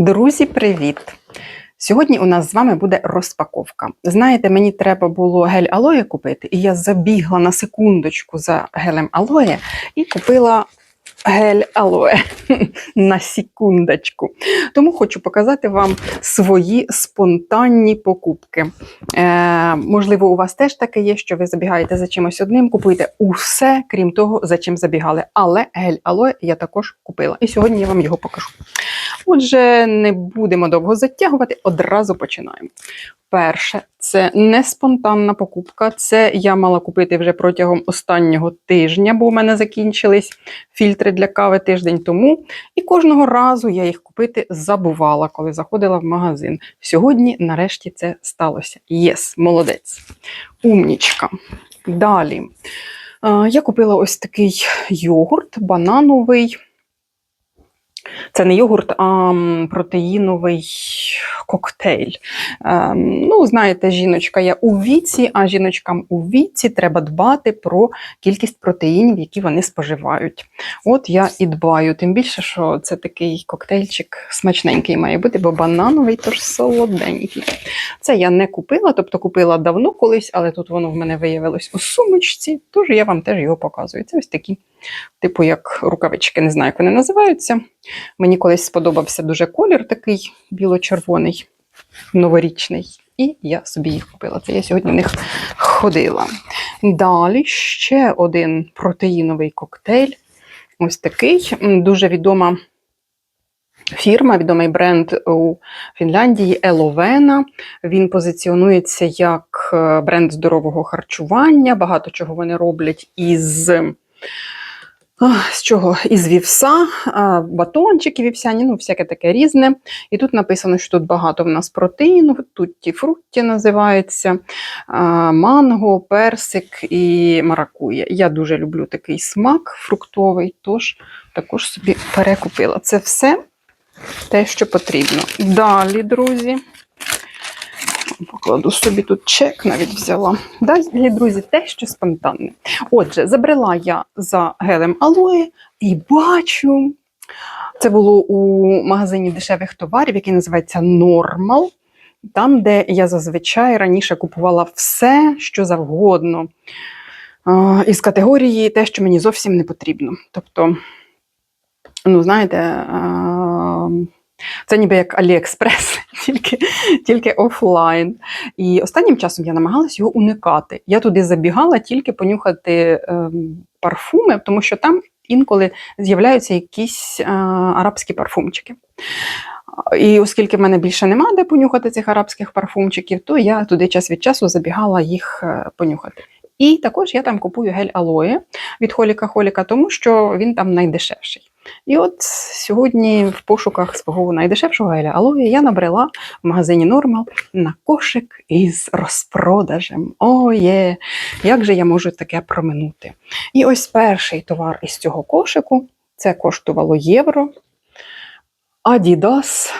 Друзі, привіт! Сьогодні у нас з вами буде розпаковка. Знаєте, мені треба було гель алоє купити, і я забігла на секундочку за гелем алоє і купила гель алоє на секундочку. Тому хочу показати вам свої спонтанні покупки. Е, можливо, у вас теж таке є, що ви забігаєте за чимось одним, купуєте усе, крім того, за чим забігали. Але гель алоє я також купила. І сьогодні я вам його покажу. Отже, не будемо довго затягувати, одразу починаємо. Перше, це не спонтанна покупка. Це я мала купити вже протягом останнього тижня, бо у мене закінчились фільтри для кави тиждень тому. І кожного разу я їх купити забувала, коли заходила в магазин. Сьогодні, нарешті, це сталося. Єс, молодець. Умнічка. Далі. Е, Я купила ось такий йогурт банановий. Це не йогурт, а протеїновий коктейль. Ем, ну, знаєте, жіночка я у віці, а жіночкам у віці треба дбати про кількість протеїнів, які вони споживають. От я і дбаю. Тим більше, що це такий коктейльчик смачненький має бути, бо банановий тож солоденький. Це я не купила, тобто купила давно колись, але тут воно в мене виявилось у сумочці, тож я вам теж його показую. Це ось такі, типу, як рукавички, не знаю, як вони називаються. Мені колись сподобався дуже колір такий біло-червоний, новорічний. І я собі їх купила. Це я сьогодні в них ходила. Далі ще один протеїновий коктейль. Ось такий. Дуже відома фірма, відомий бренд у Фінляндії Еловена. Він позиціонується як е, бренд здорового харчування. Багато чого вони роблять із. З чого? Із вівса, батончики вівсяні, ну, всяке таке різне. І тут написано, що тут багато в нас протеїну, тутті фрутті називається, манго, персик і маракує. Я дуже люблю такий смак фруктовий, тож також собі перекупила. Це все те, що потрібно. Далі, друзі. Покладу собі тут чек, навіть взяла. Далі, друзі, те, що спонтанне. Отже, забрела я за гелем алоє і бачу. Це було у магазині дешевих товарів, який називається Normal. Там, де я зазвичай раніше купувала все, що завгодно. Із категорії те, що мені зовсім не потрібно. Тобто, ну, знаєте, це ніби як Аліекспрес, тільки, тільки офлайн. І останнім часом я намагалась його уникати. Я туди забігала тільки понюхати ем, парфуми, тому що там інколи з'являються якісь е, арабські парфумчики. І оскільки в мене більше нема де понюхати цих арабських парфумчиків, то я туди час від часу забігала їх е, понюхати. І також я там купую гель алоє від Холіка Холіка, тому що він там найдешевший. І от сьогодні в пошуках свого найдешевшого геля алоє я набрела в магазині Нормал на кошик із розпродажем. О, є! Як же я можу таке проминути? І ось перший товар із цього кошику це коштувало євро. Adidas.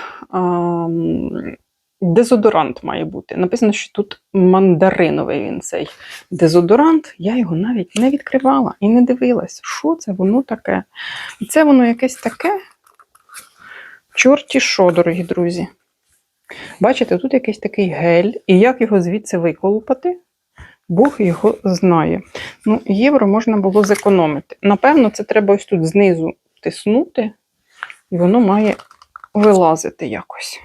Дезодорант має бути. Написано, що тут мандариновий він цей дезодорант. Я його навіть не відкривала і не дивилась, що це воно таке. І це воно якесь таке. Чорті що, дорогі друзі. Бачите, тут якийсь такий гель, і як його звідси виколупати, Бог його знає. Ну, євро можна було зекономити. Напевно, це треба ось тут знизу тиснути, і воно має вилазити якось.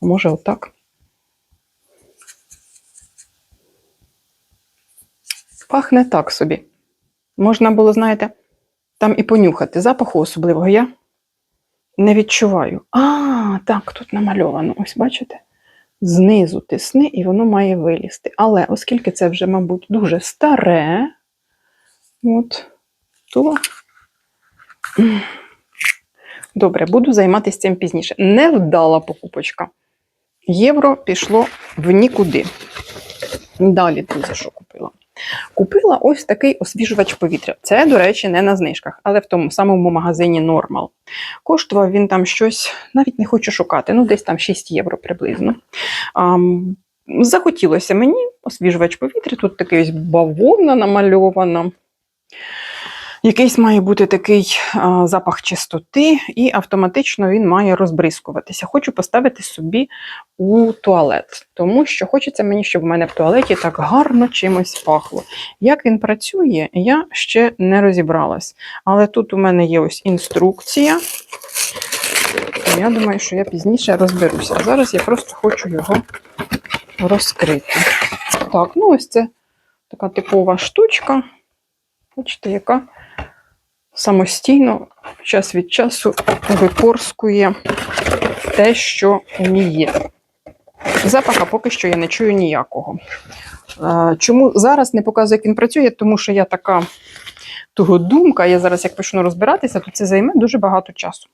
Може, отак. Пахне так собі. Можна було, знаєте, там і понюхати. Запаху особливого я не відчуваю. А, так, тут намальовано. Ось бачите? Знизу тисни, і воно має вилізти. Але оскільки це вже, мабуть, дуже старе, от, то. Добре, буду займатися цим пізніше. Невдала покупочка. Євро пішло в нікуди. Далі, друзі, що купила? Купила ось такий освіжувач повітря. Це, до речі, не на знижках, але в тому самому магазині Normal. Коштував він там щось, навіть не хочу шукати, ну десь там 6 євро приблизно. Ам, захотілося мені освіжувач повітря. Тут такий ось бавовна намальована. Якийсь має бути такий а, запах чистоти, і автоматично він має розбризкуватися. Хочу поставити собі у туалет, тому що хочеться мені, щоб в мене в туалеті так гарно чимось пахло. Як він працює, я ще не розібралась. Але тут у мене є ось інструкція. Я думаю, що я пізніше розберуся. Зараз я просто хочу його розкрити. Так, ну ось це така типова штучка. Бачите, яка самостійно час від часу випорскує те, що в є. Запаха поки що я не чую ніякого. Е, Чому зараз не показую, як він працює? Тому що я така тугодумка, я зараз як почну розбиратися, то це займе дуже багато часу.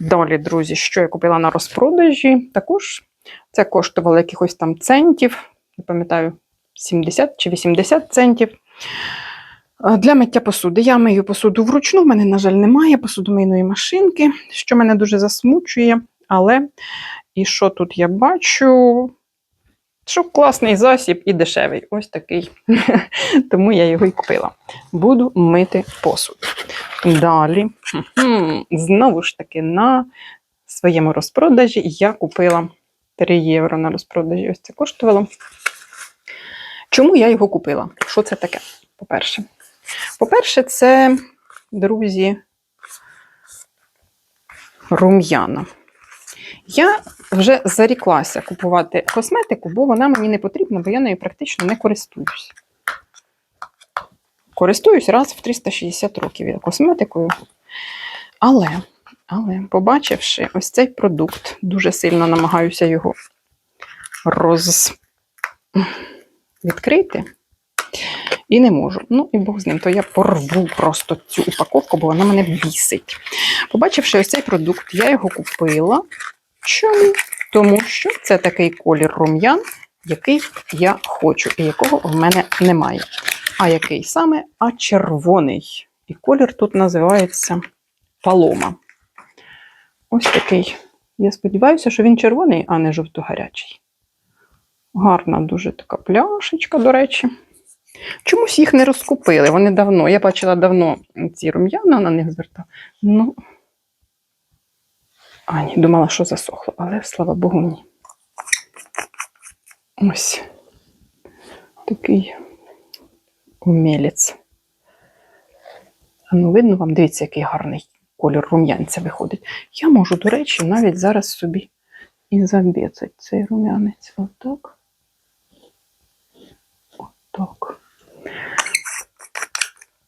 Далі, друзі, що я купила на розпродажі, також це коштувало якихось там центів, не пам'ятаю, 70 чи 80 центів. Е, Для миття посуди. Я мию посуду вручну, в мене, на жаль, немає посудомийної машинки, що мене дуже засмучує. Але і що тут я бачу? Що класний засіб і дешевий. Ось такий. Тому я його і купила. Буду мити посуд. Далі, знову ж таки, на своєму розпродажі я купила 3 євро на розпродажі. Ось це коштувало. Чому я його купила? Що це таке? По-перше, по-перше, це, друзі, рум'яна. Я вже заріклася купувати косметику, бо вона мені не потрібна, бо я нею практично не користуюсь. Користуюсь раз в 360 років я косметикою. Але, але, побачивши ось цей продукт, дуже сильно намагаюся його роз... відкрити. І не можу. Ну і Бог з ним, то я порву просто цю упаковку, бо вона мене бісить. Побачивши ось цей продукт, я його купила. Чому? Тому що це такий колір рум'ян, який я хочу, і якого в мене немає. А який саме? А червоний. І колір тут називається палома. Ось такий. Я сподіваюся, що він червоний, а не жовто-гарячий. Гарна дуже така пляшечка, до речі. Чомусь їх не розкупили. Вони давно. Я бачила давно ці рум'яна на них звертала. Ну, а, ні, думала, що засохло, але слава Богу, ні. Ось такий умілець. Ну, видно вам, дивіться, який гарний колір рум'янця виходить. Я можу, до речі, навіть зараз собі і забецать цей рум'янець. Отак. Отак.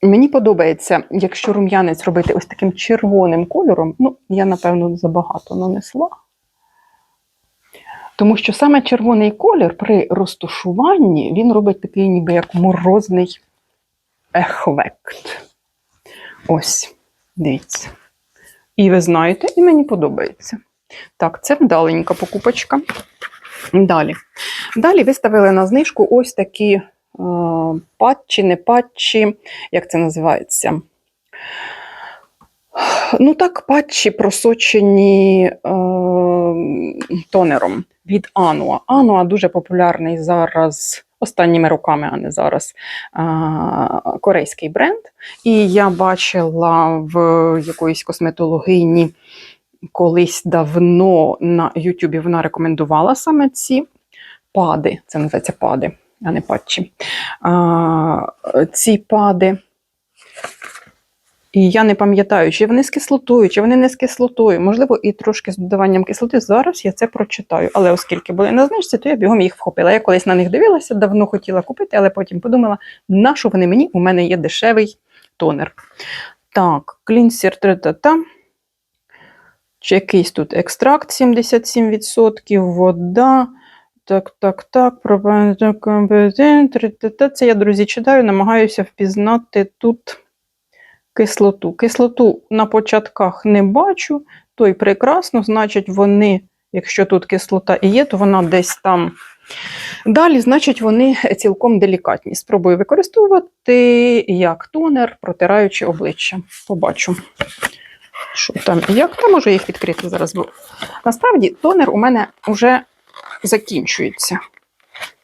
Мені подобається, якщо рум'янець робити ось таким червоним кольором, ну, я, напевно, забагато нанесла. Тому що саме червоний колір при розташуванні він робить такий ніби як морозний ефект. Ось, дивіться. І ви знаєте, і мені подобається. Так, це вдаленька покупочка. Далі. Далі виставили на знижку ось такі патчі, не патчі, як це називається? Ну так, патчі просочені е, тонером від Ануа. Ануа дуже популярний зараз, останніми роками, а не зараз, е, корейський бренд. І я бачила в якоїсь косметологині колись давно на Ютубі вона рекомендувала саме ці пади. Це називається пади, а не патчі. А, ці пади. І я не пам'ятаю, чи вони з кислотою, чи вони не з кислотою. Можливо, і трошки з додаванням кислоти. Зараз я це прочитаю. Але оскільки були на знижці, то я бігом їх вхопила. Я колись на них дивилася, давно хотіла купити, але потім подумала, на що вони мені? У мене є дешевий тонер. Так, клінсер та чи якийсь тут екстракт 77%, вода. Так, так, так. Це я, друзі, читаю, намагаюся впізнати тут кислоту. Кислоту на початках не бачу, то й прекрасно, значить, вони, якщо тут кислота і є, то вона десь там. Далі, значить, вони цілком делікатні. Спробую використовувати як тонер, протираючи обличчя. Побачу. Що там як? Та можу їх відкрити зараз. Насправді тонер у мене вже закінчується.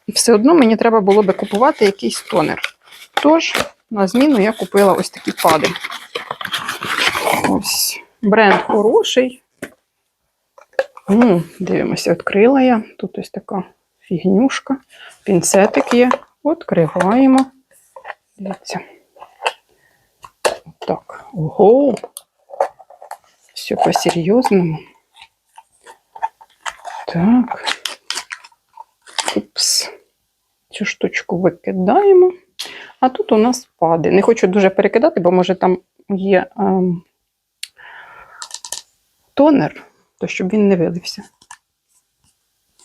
І все одно мені треба було би купувати якийсь тонер. Тож, на зміну я купила ось такі пади. Ось. Бренд хороший. М, дивимося, відкрила я. Тут ось така фігнюшка. Пінцетик є. Відкриваємо. Дивіться. Так. Ого. Все по-серйозному. Так. Цю штучку викидаємо. А тут у нас пади. Не хочу дуже перекидати, бо може там є ем, тонер, то щоб він не вилився.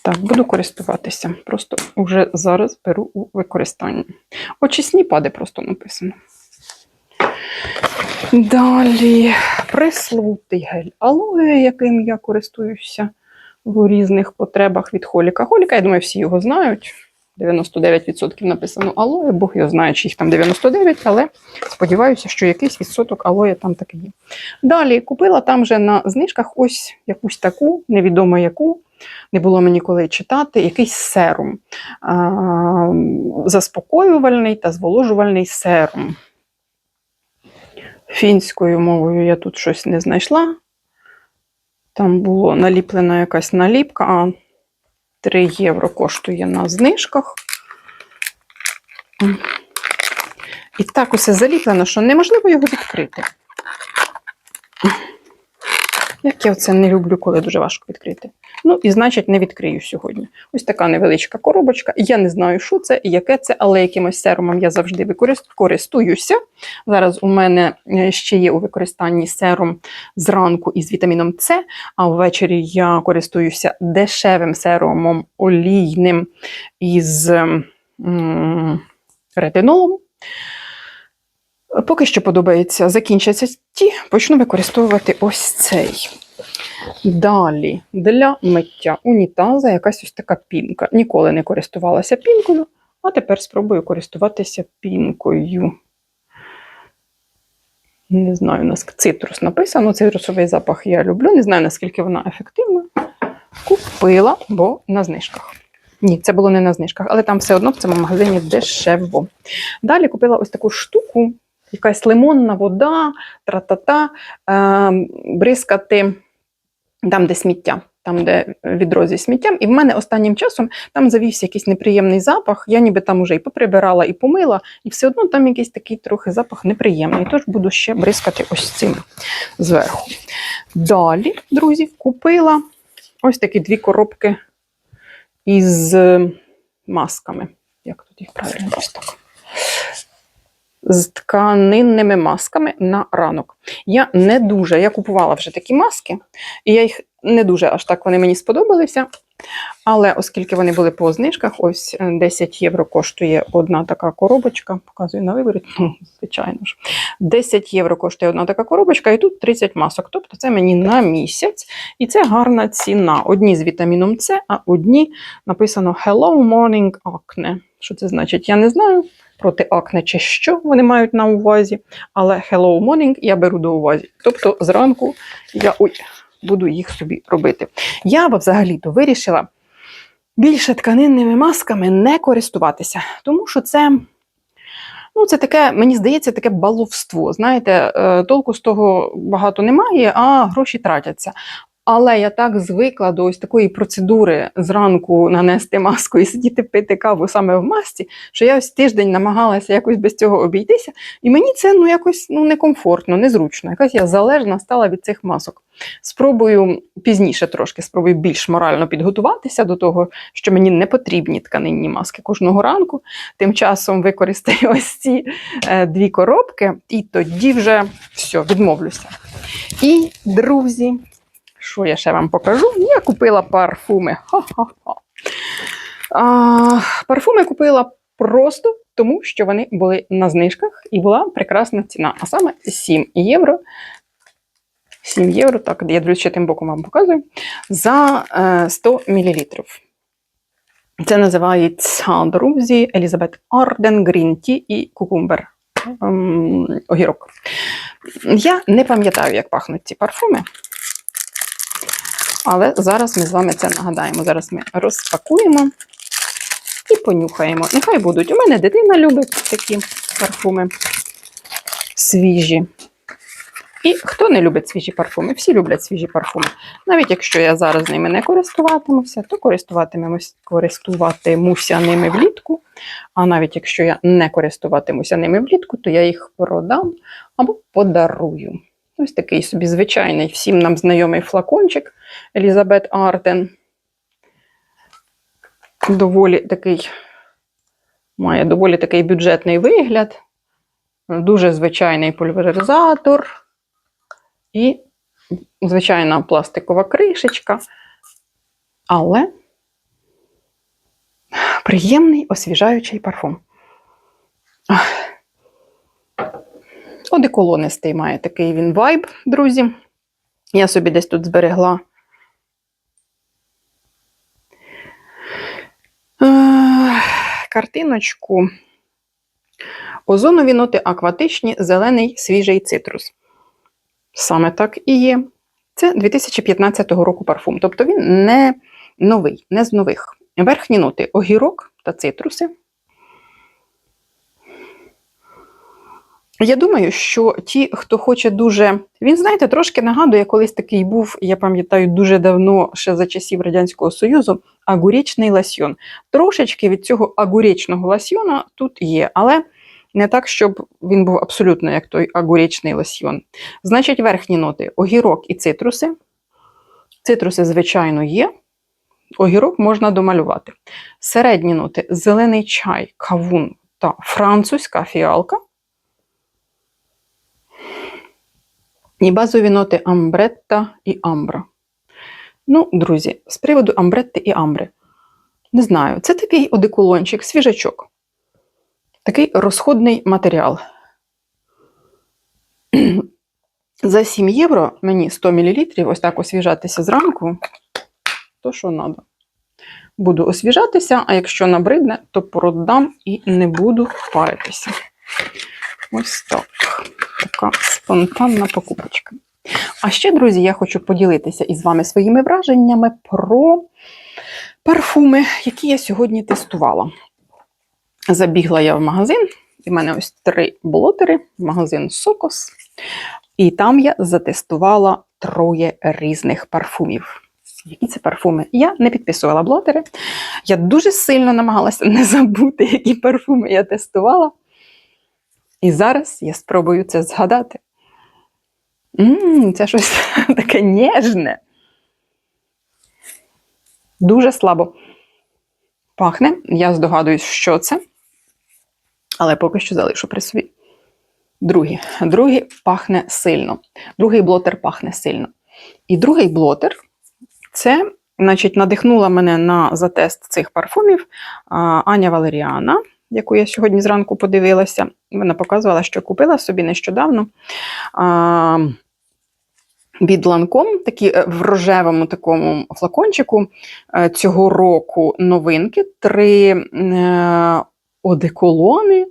Так, буду користуватися. Просто вже зараз беру у використання. Очисні пади просто написано. Далі прислутий гель алоє, яким я користуюся в різних потребах від холіка. Холіка, я думаю, всі його знають. 99% написано алоє, Бог його знає, чи їх там 99, але сподіваюся, що якийсь відсоток алоє там таки є. Далі купила там вже на знижках ось якусь таку, невідомо яку, не було мені коли читати, якийсь серум. А, заспокоювальний та зволожувальний серум. Фінською мовою я тут щось не знайшла. Там було наліплена якась наліпка, а 3 євро коштує на знижках. І так усе заліплено, що неможливо його відкрити. Як я оце не люблю, коли дуже важко відкрити. Ну, і значить, не відкрию сьогодні. Ось така невеличка коробочка. Я не знаю, що це і яке це, але якимось серумом я завжди користуюся. Зараз у мене е, ще є у використанні серум зранку із вітаміном С, а ввечері я користуюся дешевим серумом олійним із м, ретинолом. Поки що подобається, закінчаться ті, почну використовувати ось цей. Далі для миття унітаза якась ось така пінка. Ніколи не користувалася пінкою, а тепер спробую користуватися пінкою. Не знаю, у нас цитрус написано. Цитрусовий запах я люблю. Не знаю, наскільки вона ефективна. Купила, бо на знижках. Ні, це було не на знижках, але там все одно в цьому магазині дешево. Далі купила ось таку штуку, якась лимонна вода, тра-та-та, е, бризкати там, де сміття, там, де відро зі сміттям. І в мене останнім часом там завівся якийсь неприємний запах. Я ніби там уже і поприбирала, і помила, і все одно там якийсь такий трохи запах неприємний. Тож буду ще бризкати ось цим зверху. Далі, друзі, купила ось такі дві коробки із масками. Як тут їх правильно? З тканинними масками на ранок. Я не дуже, я купувала вже такі маски, і я їх не дуже аж так вони мені сподобалися. Але оскільки вони були по знижках, ось е, 10 євро коштує одна така коробочка. Показую на виборі, ну, звичайно ж. 10 євро коштує одна така коробочка, і тут 30 масок. Тобто це мені на місяць, і це гарна ціна. Одні з вітаміном С, а одні написано Hello Morning Acne. Що це значить? Я не знаю проти акне чи що вони мають на увазі, але Hello Morning я беру до уваги. Тобто зранку я ой, буду їх собі робити. Я взагалі-то вирішила більше тканинними масками не користуватися, тому що це. Ну, це таке, мені здається, таке баловство. Знаєте, е, толку з того багато немає, а гроші тратяться. Але я так звикла до ось такої процедури зранку нанести маску і сидіти пити каву саме в масці, що я ось тиждень намагалася якось без цього обійтися, і мені це ну якось ну некомфортно, незручно. Якась я залежна стала від цих масок. Спробую пізніше трошки, спробую більш морально підготуватися до того, що мені не потрібні тканинні маски кожного ранку. Тим часом використаю ось ці е, дві коробки, і тоді вже все, відмовлюся. І, друзі, що я ще вам покажу? Я купила парфуми. Ха-ха-ха. Парфуми купила просто тому, що вони були на знижках і була прекрасна ціна. А саме 7 євро. 7 євро, так, я друзі, ще тим боком вам показую, за е, 100 мл. Це називається, друзі, Елізабет Арден, Green Tea і Кукумбер. Ем, огірок. Я не пам'ятаю, як пахнуть ці парфуми. Але зараз ми з вами це нагадаємо. Зараз ми розпакуємо і понюхаємо. Нехай будуть. У мене дитина любить такі парфуми свіжі. І хто не любить свіжі парфуми? Всі люблять свіжі парфуми. Навіть якщо я зараз ними не користуватимуся, то користуватимемось, користуватимуся ними влітку. А навіть якщо я не користуватимуся ними влітку, то я їх продам або подарую. Ось такий собі звичайний, всім нам знайомий флакончик Елізабет Артен. Доволі такий, має доволі такий бюджетний вигляд. Дуже звичайний пульверизатор і звичайна пластикова кришечка. Але приємний освіжаючий парфум. Одеколонистий має такий він вайб, друзі. Я собі десь тут зберегла. Е, Картиночку. Озонові ноти акватичні, зелений свіжий цитрус. Саме так і є. Це 2015 року парфум. Тобто він не новий, не з нових. Верхні ноти огірок та цитруси. Я думаю, що ті, хто хоче дуже. Він, знаєте, трошки нагадує, колись такий був, я пам'ятаю, дуже давно, ще за часів Радянського Союзу, агурічний ласьйон. Трошечки від цього агурічного ласьйона тут є, але не так, щоб він був абсолютно як той агурічний лосьйон. Значить, верхні ноти огірок і цитруси. Цитруси, звичайно, є. Огірок можна домалювати. Середні ноти зелений чай, кавун та французька фіалка. І базові ноти амбретта і амбра. Ну, друзі, з приводу амбретти і амбри. Не знаю, це такий одеколончик, свіжачок. Такий розходний матеріал. За 7 євро мені 100 мл ось так освіжатися зранку, то що треба. Буду освіжатися, а якщо набридне, то продам і не буду паритися. Ось так. Така спонтанна покупочка. А ще, друзі, я хочу поділитися із вами своїми враженнями про парфуми, які я сьогодні тестувала. Забігла я в магазин, і в мене ось три блотери, магазин Сокос. І там я затестувала троє різних парфумів. Які це парфуми? Я не підписувала блотери. Я дуже сильно намагалася не забути, які парфуми я тестувала. І зараз я спробую це згадати. Ммм, це щось таке ніжне. Дуже слабо пахне. Я здогадуюсь, що це. Але поки що залишу при собі. Другий. Другий пахне сильно. Другий блотер пахне сильно. І другий блотер це, значить, надихнула мене на затест цих парфумів Аня Валеріана, яку я сьогодні зранку подивилася. Вона показувала, що купила собі нещодавно. А, від Ланком, такі е, в рожевому такому флакончику е, цього року новинки, три е, одеколони.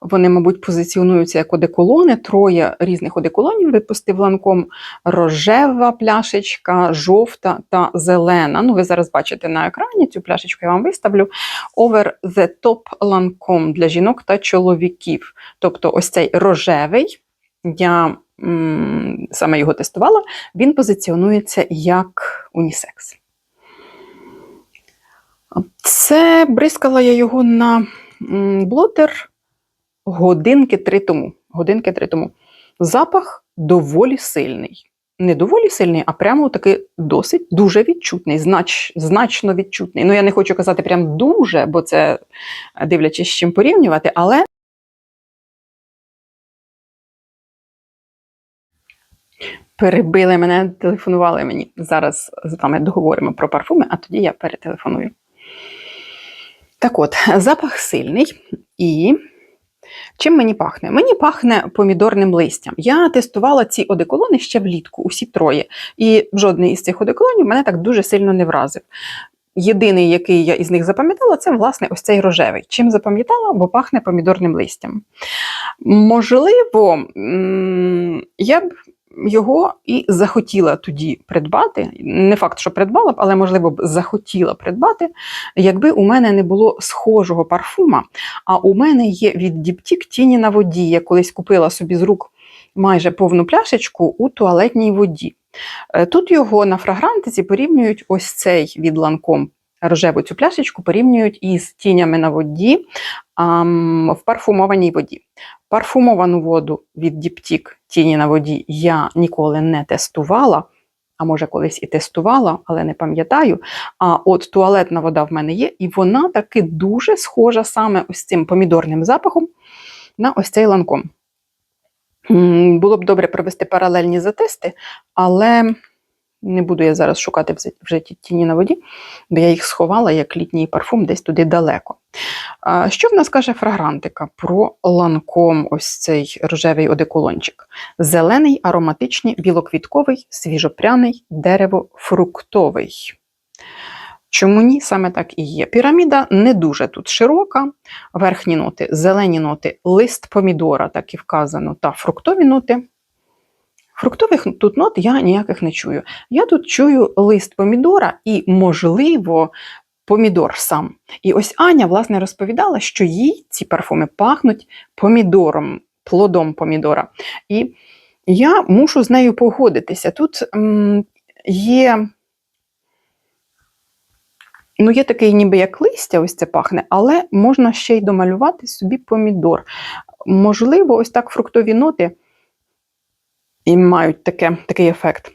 Вони, мабуть, позиціонуються як одеколони. Троє різних одеколонів випустив ланком рожева пляшечка, жовта та зелена. Ну, ви зараз бачите на екрані цю пляшечку, я вам виставлю. Over the top ланком для жінок та чоловіків. Тобто, ось цей рожевий, я м, саме його тестувала, він позиціонується як унісекс. Це бризкала я його на блотер годинки три тому. Годинки три тому. Запах доволі сильний. Не доволі сильний, а прямо таки досить дуже відчутний, знач, значно відчутний. Ну, я не хочу казати прям дуже, бо це дивлячись з чим порівнювати, але. Перебили мене, телефонували мені. Зараз з вами договоримо про парфуми, а тоді я перетелефоную. Так от, запах сильний і Чим мені пахне? Мені пахне помідорним листям. Я тестувала ці одеколони ще влітку, усі троє. І жодний із цих одеколонів мене так дуже сильно не вразив. Єдиний, який я із них запам'ятала, це власне ось цей рожевий. Чим запам'ятала, бо пахне помідорним листям. Можливо, я б його і захотіла тоді придбати. Не факт, що придбала б, але можливо б захотіла придбати, якби у мене не було схожого парфума. А у мене є від Діптік тіні на воді. Я колись купила собі з рук майже повну пляшечку у туалетній воді. Е, Тут його на фрагрантиці порівнюють ось цей від ланком рожеву цю пляшечку порівнюють із тінями на воді в парфумованій воді. Парфумовану воду від Діптік тіні на воді я ніколи не тестувала, а може колись і тестувала, але не пам'ятаю. А от туалетна вода в мене є, і вона таки дуже схожа саме ось цим помідорним запахом на ось цей ланком. Було б добре провести паралельні затести, але не буду я зараз шукати вже- ті тіні на воді, бо я їх сховала як літній парфум десь туди далеко. Що в нас каже фрагрантика про ланком ось цей рожевий одеколончик? Зелений, ароматичний, білоквітковий, свіжопряний, дерево-фруктовий. Чому ні? Саме так і є. Піраміда не дуже тут широка. Верхні ноти, зелені ноти, лист помідора, так і вказано, та фруктові ноти. Фруктових тут нот я ніяких не чую. Я тут чую лист помідора і, можливо, помідор сам. І ось Аня, власне, розповідала, що їй ці парфуми пахнуть помідором, плодом помідора. І я мушу з нею погодитися. Тут м, є. Ну, є такий, ніби як листя, ось це пахне, але можна ще й домалювати собі помідор. Можливо, ось так фруктові ноти і мають таке, такий ефект.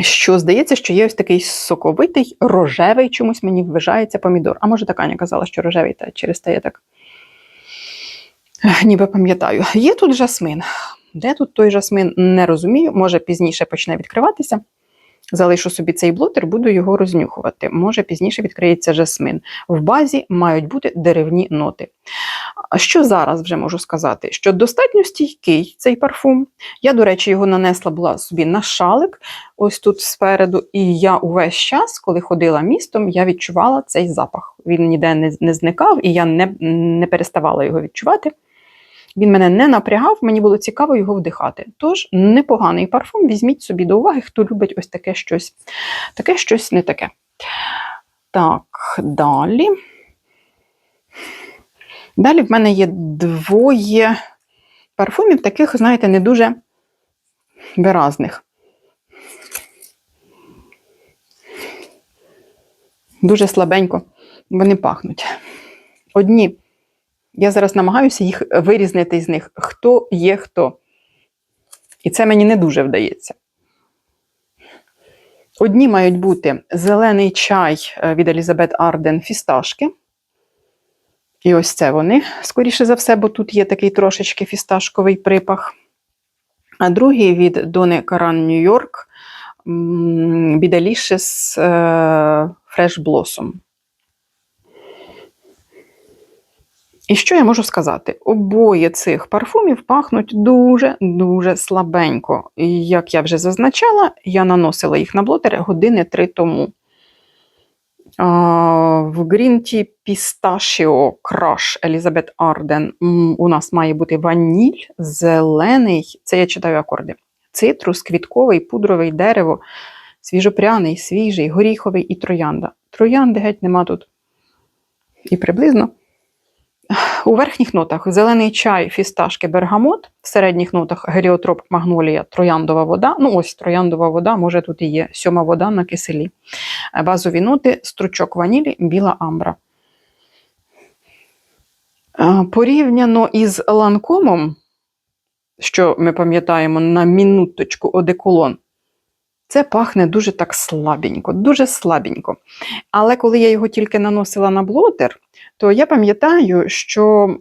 Що здається, що є ось такий соковитий, рожевий чомусь мені вважається помідор. А може, так Аня казала, що рожевий, та через те я так ніби пам'ятаю. Є тут жасмин. Де тут той жасмин, не розумію. Може, пізніше почне відкриватися. Залишу собі цей блотер, буду його рознюхувати. Може, пізніше відкриється жасмин. В базі мають бути деревні ноти. Що зараз вже можу сказати? Що достатньо стійкий цей парфум. Я, до речі, його нанесла була собі на шалик, ось тут спереду. І я увесь час, коли ходила містом, я відчувала цей запах. Він ніде не зникав, і я не, не переставала його відчувати. Він мене не напрягав, мені було цікаво його вдихати. Тож непоганий парфум, візьміть собі до уваги, хто любить ось таке щось, таке щось не таке. Так, далі. Далі в мене є двоє парфумів, таких, знаєте, не дуже виразних. Дуже слабенько вони пахнуть. Одні, я зараз намагаюся їх вирізнити з них, хто є хто. І це мені не дуже вдається. Одні мають бути зелений чай е, від Елізабет Арден фісташки. І ось це вони, скоріше за все, бо тут є такий трошечки фісташковий припах. А другий від Дони Каран Нью-Йорк Бідалішес Fresh Blossom. І що я можу сказати? Обоє цих парфумів пахнуть дуже-дуже слабенько. І як я вже зазначала, я наносила їх на блотер години три тому. В Green Pistachio Crush Arden м, у нас має бути ваніль, зелений, це я читаю акорди, цитрус, квітковий, пудровий дерево, свіжопряний, свіжий, горіховий і троянда. Троянди геть нема тут. І приблизно. У верхніх нотах зелений чай, фісташки, бергамот, в середніх нотах геліотроп, магнолія, трояндова вода. Ну, ось трояндова вода, може тут і є сьома вода на киселі. Базові ноти, стручок ванілі, біла амбра. Е, Порівняно із ланкомом, що ми пам'ятаємо на мінуточку одеколон, це пахне дуже так слабенько, дуже слабенько. Але коли я його тільки наносила на блотер, то я пам'ятаю, що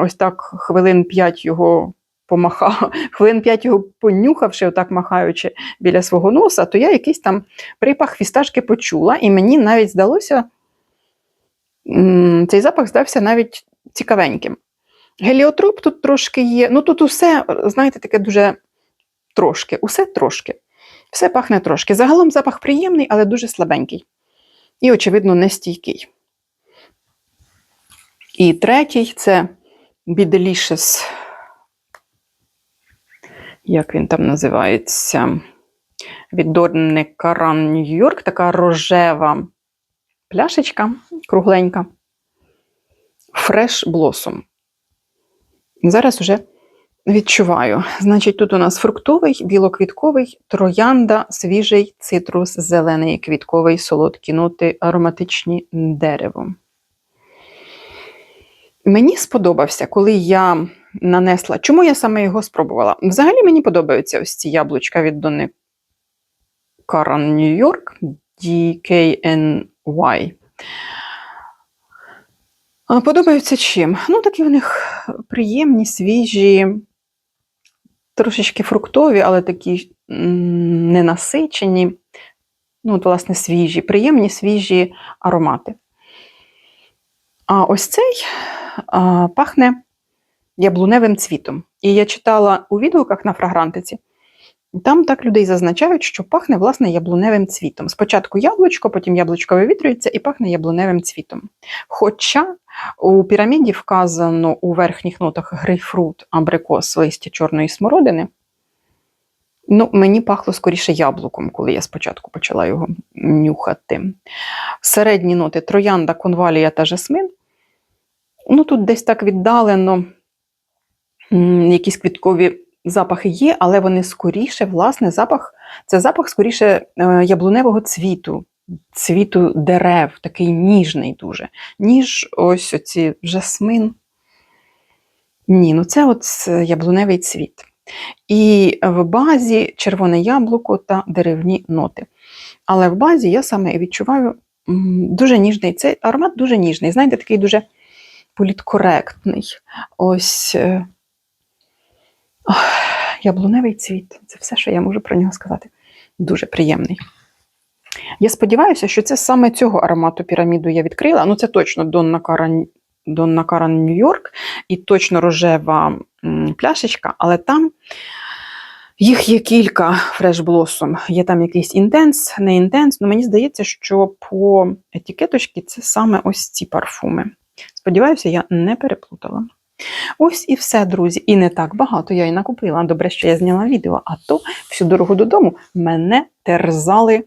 ось так хвилин 5 його помахав, хвилин 5 його понюхавши, отак махаючи біля свого носа, то я якийсь там припах фісташки почула, і мені навіть здалося, цей запах здався навіть цікавеньким. Геліотроп тут трошки є. Ну тут усе, знаєте, таке дуже трошки, усе трошки. Все пахне трошки. Загалом запах приємний, але дуже слабенький. І, очевидно, нестійкий. І третій це Біделішес як він там називається? Від Дорни Каран Нью-Йорк, така рожева пляшечка кругленька. Fresh Blossom. Зараз уже відчуваю. Значить, тут у нас фруктовий, білоквітковий, троянда, свіжий цитрус, зелений, квітковий, солодкі ноти, ароматичні дерево. Мені сподобався, коли я нанесла. Чому я саме його спробувала? Взагалі мені подобаються ось ці яблучка від Дони Каран Нью-Йорк DKNY. Подобаються чим? Ну, такі в них приємні, свіжі, трошечки фруктові, але такі ненасичені. Ну, от, власне, свіжі, приємні, свіжі аромати. А ось цей а, пахне яблуневим цвітом. І я читала у відгуках на фрагрантиці, там так людей зазначають, що пахне власне яблуневим цвітом. Спочатку яблучко, потім яблучко вивітрюється і пахне яблуневим цвітом. Хоча у піраміді вказано у верхніх нотах грейпфрут, абрикос, листя чорної смородини. Ну, мені пахло скоріше яблуком, коли я спочатку почала його нюхати. Середні ноти троянда, конвалія та жасмин. Ну, тут десь так віддалено якісь квіткові запахи є, але вони скоріше, власне, запах це запах скоріше е, яблуневого цвіту, цвіту дерев, такий ніжний дуже, ніж ось оці жасмин. Ні, ну це от яблуневий цвіт. І в базі червоне яблуко та деревні ноти. Але в базі я саме відчуваю дуже ніжний. Цей аромат дуже ніжний. Знаєте, такий дуже політкоректний. Ось е, яблуневий цвіт. Це все, що я можу про нього сказати. Дуже приємний. Я сподіваюся, що це саме цього аромату піраміду я відкрила. Ну, це точно Донна Каран, Донна Каран Нью-Йорк і точно рожева пляшечка, але там їх є кілька Blossom. Є там якийсь інтенс, не інтенс. Ну, мені здається, що по етикеточці це саме ось ці парфуми. Сподіваюся, я не переплутала. Ось і все, друзі. І не так багато я і накупила. Добре, що я зняла відео, а то всю дорогу додому мене терзали.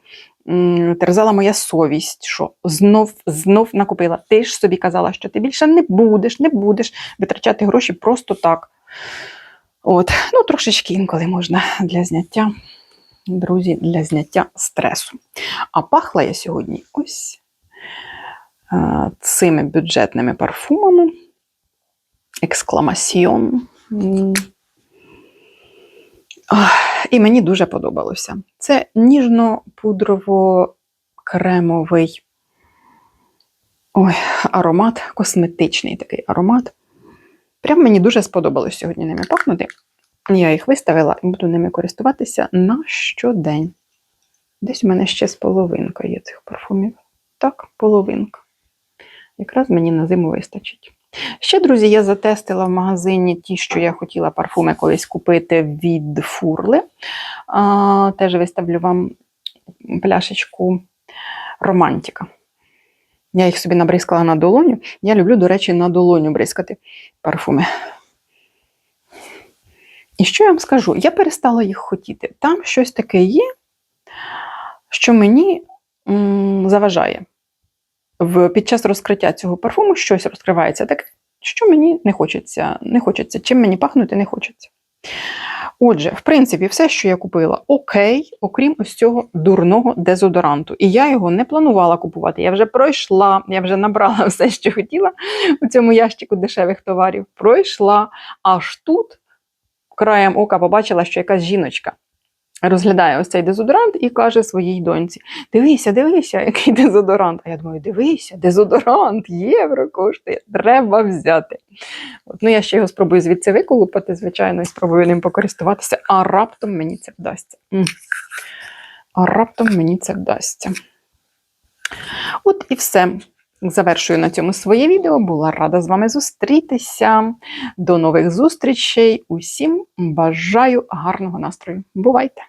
Терзала моя совість, що знов знов накупила. Ти ж собі казала, що ти більше не будеш, не будеш витрачати гроші просто так. От, ну трошечки інколи можна для зняття, друзі, для зняття стресу. А пахла я сьогодні ось цими бюджетними парфумами. Екскламасіон. І мені дуже подобалося. Це ніжно-пудрово-кремовий ой, аромат, косметичний такий аромат. Прям мені дуже сподобалось сьогодні ними пахнути. Я їх виставила і буду ними користуватися на щодень. Десь у мене ще з половинка є цих парфумів. Так, половинка. Якраз мені на зиму вистачить. Ще, друзі, я затестила в магазині ті, що я хотіла парфуми колись купити від Фурли. А, теж виставлю вам пляшечку Романтика. Я їх собі набризкала на долоню. Я люблю, до речі, на долоню бризкати парфуми. І що я вам скажу? Я перестала їх хотіти. Там щось таке є, що мені м, заважає. В, під час розкриття цього парфуму щось розкривається таке, що мені не хочеться, не хочеться, чим мені пахнути не хочеться. Отже, в принципі, все, що я купила, окей, окрім ось цього дурного дезодоранту. І я його не планувала купувати. Я вже пройшла, я вже набрала все, що хотіла у цьому ящику дешевих товарів. Пройшла. Аж тут краєм ока побачила, що якась жіночка розглядає ось цей дезодорант і каже своїй доньці: Дивися, дивися, який дезодорант. А я думаю, дивися, дезодорант, євро коштує, треба взяти. От, ну, я ще його спробую звідси виколупати, звичайно, і спробую ним покористуватися, а раптом мені це вдасться. А раптом мені це вдасться. От і все. Завершую на цьому своє відео. Була рада з вами зустрітися. До нових зустрічей. Усім бажаю гарного настрою. Бувайте!